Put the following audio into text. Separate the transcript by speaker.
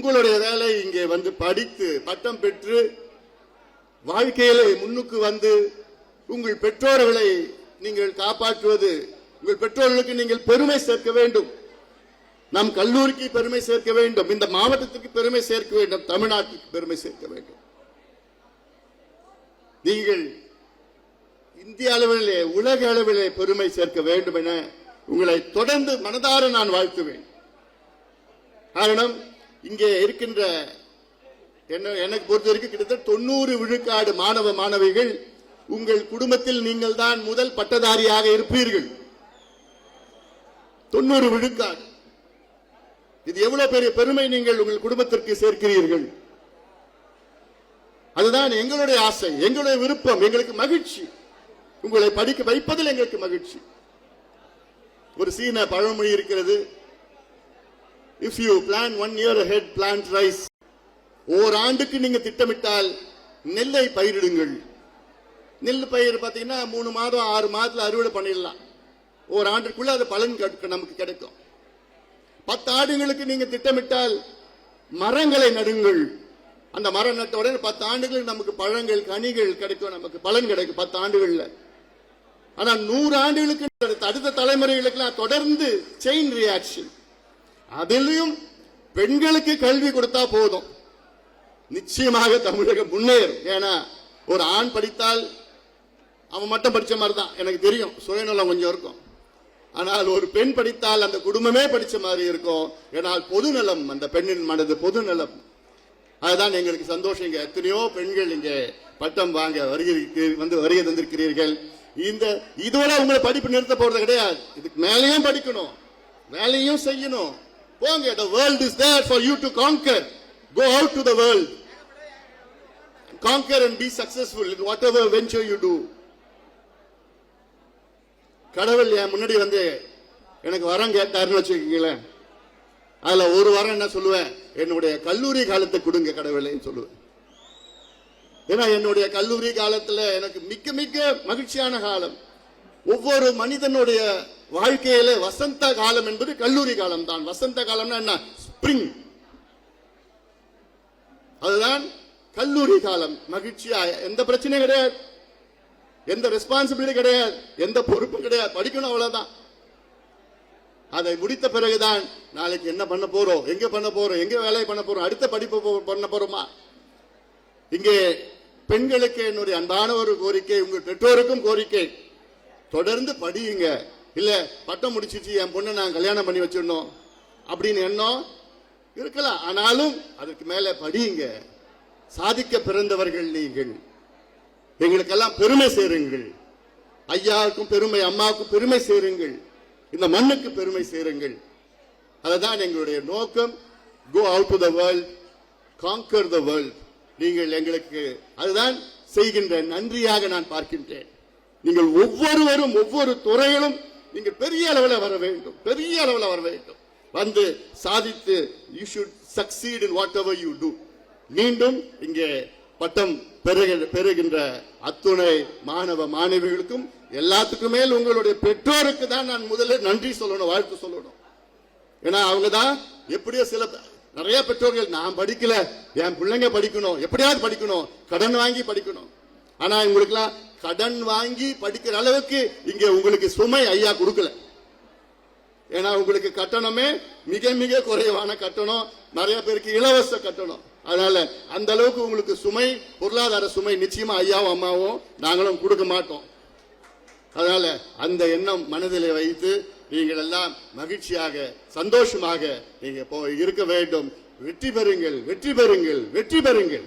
Speaker 1: உங்களுடைய வேலை இங்கே வந்து படித்து பட்டம் பெற்று வாழ்க்கையிலே முன்னுக்கு வந்து உங்கள் பெற்றோர்களை நீங்கள் காப்பாற்றுவது உங்கள் பெற்றோர்களுக்கு நீங்கள் பெருமை சேர்க்க வேண்டும். நம் கல்லூரிக்கு பெருமை சேர்க்க வேண்டும். இந்த மாவட்டத்துக்கு பெருமை சேர்க்க வேண்டும். தமிழ்நாட்டுக்கு பெருமை சேர்க்க வேண்டும். நீங்கள் இந்திய அளவிலே உலக அளவிலே பெருமை சேர்க்க வேண்டும் என உங்களை தொடர்ந்து மனதார நான் வாழ்த்துவேன். காரணம் இங்கே இருக்கின்ற என்ன எனக்கு பொறுத்த வரைக்கும் கிட்டத்தட்ட தொண்ணூறு விழுக்காடு மாணவ மாணவிகள் உங்கள் குடும்பத்தில் நீங்கள் தான் முதல் பட்டதாரியாக இருப்பீர்கள். தொண்ணூறு விழுக்காடு. இது எவ்வளவு பெரிய பெருமை நீங்கள் உங்கள் குடும்பத்திற்கு சேர்க்கிறீர்கள்? அதுதான் எங்களுடைய ஆசை எங்களுடைய விருப்பம் எங்களுக்கு மகிழ்ச்சி. உங்களை படிக்க வைப்பதில் எங்களுக்கு மகிழ்ச்சி. ஒரு சீன பழமொழி இருக்கிறது if you plan one year head plant rice ஓராண்டுக்கு நீங்க திட்டமிட்டால் நெல்லை பயிரிடுங்கள். நெல் பயிர் பார்த்தீங்கன்னா மூணு மாதம் ஆறு மாதத்தில் அறுவடை பண்ணிடலாம். ஒரு ஆண்டுக்குள்ள அது பலன் நமக்கு கிடைக்கும். பத்து ஆண்டுகளுக்கு நீங்க திட்டமிட்டால் மரங்களை நடுங்கள். அந்த மரம் நட்ட உடனே பத்து ஆண்டுகள் நமக்கு பழங்கள் கனிகள் கிடைக்கும் நமக்கு பலன் கிடைக்கும் பத்து ஆண்டுகள்ல. ஆனா நூறு ஆண்டுகளுக்கு அடுத்த- அடுத்த தலைமுறைகளுக்கு தொடர்ந்து செயின் ரியாக்ஷன் அதிலையும் பெண்களுக்கு கல்வி கொடுத்தா போதும். நிச்சயமாக தமிழகம் முன்னேறும். ஏன்னா ஒரு ஆண் படித்தால் அவன் மட்டும் படித்த மாதிரி தான். எனக்கு தெரியும். சுயநலம் கொஞ்சம் இருக்கும். ஆனால் ஒரு பெண் படித்தால் அந்த குடும்பமே படித்த மாதிரி இருக்கும். ஏன்னால் பொதுநலம் அந்த பெண்ணின் மனது பொதுநலம். அதுதான் எங்களுக்கு சந்தோஷம். இங்கே எத்தனையோ பெண்கள் இங்கே பட்டம் வாங்க வருகை வந்து வருகை தந்திருக்கிறீர்கள். இந்த இதோட உங்களை படிப்பு நிறுத்த போறது கிடையாது. இதுக்கு மேலேயும் படிக்கணும். வேலையும் செய்யணும். போங்க the world is there for you to conquer go out to the world. Conquer and be successful in whatever venture you do. கடவுள் என் முன்னாடி வந்து எனக்கு வரம் கேட்டாருன்னு வச்சுக்கீங்களேன். அதுல ஒரு வாரம் என்ன சொல்லுவேன்? என்னுடைய கல்லூரி காலத்தை கொடுங்க கடவுளேன்னு சொல்லுவேன். ஏன்னா என்னுடைய கல்லூரி காலத்துல எனக்கு மிக்க மிக்க மகிழ்ச்சியான காலம். ஒவ்வொரு மனிதனுடைய வாழ்க்கையில வசந்த காலம் என்பது கல்லூரி காலம் தான் வசந்த காலம்னா என்ன? ஸ்பிரிங் அதுதான் கல்லூரி காலம். மகிழ்ச்சியா? எந்த பிரச்சனையும் கிடையாது. எந்த ரெஸ்பான்சிபிலிட்டி கிடையாது. எந்த பொறுப்பும் கிடையாது. படிக்கணும் அவ்வளவுதான். அதை முடித்த பிறகுதான் நாளைக்கு என்ன பண்ண போறோம் எங்க பண்ண போறோம் எங்க வேலையை பண்ண போறோம் அடுத்த படிப்பு பண்ண போறோமா? இங்கே பெண்களுக்கு என்னுடைய அன்பான ஒரு கோரிக்கை உங்கள் பெற்றோருக்கும் கோரிக்கை. தொடர்ந்து படியுங்க. இல்ல பட்டம் முடிச்சிச்சு என் பொண்ணை நான் கல்யாணம் பண்ணி வச்சிடணும் அப்படின்னு எண்ணம் இருக்கலாம். ஆனாலும் அதுக்கு மேல படியுங்க. சாதிக்க பிறந்தவர்கள் நீங்கள். எங்களுக்கெல்லாம் பெருமை சேருங்கள். ஐயாவுக்கும் பெருமை அம்மாவுக்கும் பெருமை சேருங்கள். இந்த மண்ணுக்கு பெருமை சேருங்கள். அதுதான் எங்களுடைய நோக்கம். Go out to the world conquer the world நீங்கள் எங்களுக்கு அதுதான் செய்கின்ற நன்றியாக நான் பார்க்கின்றேன். நீங்கள் ஒவ்வொருவரும் ஒவ்வொரு துறையிலும் நீங்கள் பெரிய அளவில் வர வேண்டும். பெரிய அளவில் வர வேண்டும். வந்து சாதித்து you should succeed in whatever you do மீண்டும் இங்கே பட்டம் பெறுகின்ற பெறுகின்ற அத்துணை மாணவ மாணவிகளுக்கும் எல்லாத்துக்கும் மேல் உங்களுடைய பெற்றோருக்கு தான் நான் முதல்ல நன்றி சொல்லணும் வாழ்த்து சொல்லணும். ஏன்னா அவங்க தான் எப்படியோ சில நிறைய பெற்றோர்கள் நான் படிக்கல என் பிள்ளைங்க படிக்கணும் எப்படியாவது படிக்கணும் கடன் வாங்கி படிக்கணும். ஆனா உங்களுக்குலாம் கடன் வாங்கி படிக்கிற அளவுக்கு இங்க உங்களுக்கு சுமை ஐயா கொடுக்கல. ஏன்னா உங்களுக்கு கட்டணமே மிக மிக குறைவான கட்டணம். நிறைய பேருக்கு இலவச கட்டணம். அதனால அந்த அளவுக்கு உங்களுக்கு சுமை பொருளாதார சுமை நிச்சயமா ஐயாவும் அம்மாவும் நாங்களும் கொடுக்க மாட்டோம். அதனால அந்த எண்ணம் மனதில் வைத்து நீங்கள் எல்லாம் மகிழ்ச்சியாக சந்தோஷமாக நீங்க இருக்க வேண்டும். வெற்றி பெறுங்கள் வெற்றி பெறுங்கள் வெற்றி பெறுங்கள்.